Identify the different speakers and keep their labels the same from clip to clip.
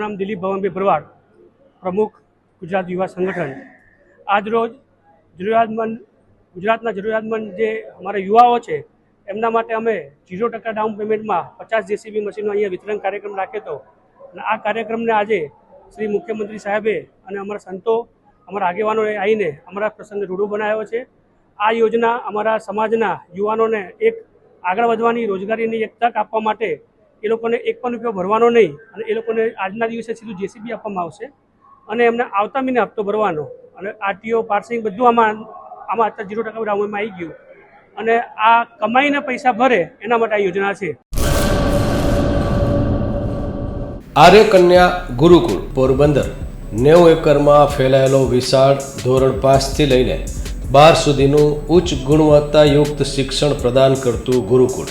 Speaker 1: મારું નામ દિલીપ ભવનભાઈ ભરવાડ, પ્રમુખ ગુજરાત યુવા સંગઠન. આજરોજ જરૂરિયાતમંદ ગુજરાતના જરૂરિયાતમંદ જે અમારા યુવાઓ છે, એમના માટે અમે ઝીરો ટકા ડાઉન પેમેન્ટમાં પચાસ જેસીબી મશીનો અહીંયા વિતરણ કાર્યક્રમ રાખ્યો હતો અને આ કાર્યક્રમને આજે શ્રી મુખ્યમંત્રી સાહેબે અને અમારા સંતો, અમારા આગેવાનોએ આવીને અમારા પ્રસંગને રૂડો બનાવ્યો છે. આ યોજના અમારા સમાજના યુવાનોને એક આગળ વધવાની રોજગારીની એક તક આપવા માટે એ લોકોને એક પણ રૂપિયો ભરવાનો નહીં અને એ લોકોને આજના દિવસે સીધું જેસીબી આપવામાં આવશે. અને એમને આવતા મહિને હપ્તો ભરવાનો. અને આરટીઓ પાર્સિંગ બધું આમાં આમાં અત્યારે જીરો ટકા ડાઉનમાં આવી ગયું. અને આ કમાઈને પૈસા ભરે એના માટે આ યોજના છે.
Speaker 2: આર્ય કન્યા ગુરુકુળ, પોરબંદર. નેવું એકરમાં ફેલાયેલો વિશાળ ધોરણ પાંચથી લઈને બાર સુધીનું ઉચ્ચ ગુણવત્તાયુક્ત શિક્ષણ પ્રદાન કરતું ગુરુકુળ.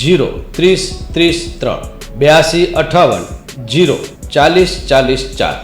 Speaker 2: જીરો ત્રીસ ત્રીસ ત્રણ બ્યાસી અઠાવન જીરો ચાલીસ ચાલીસ ચાર.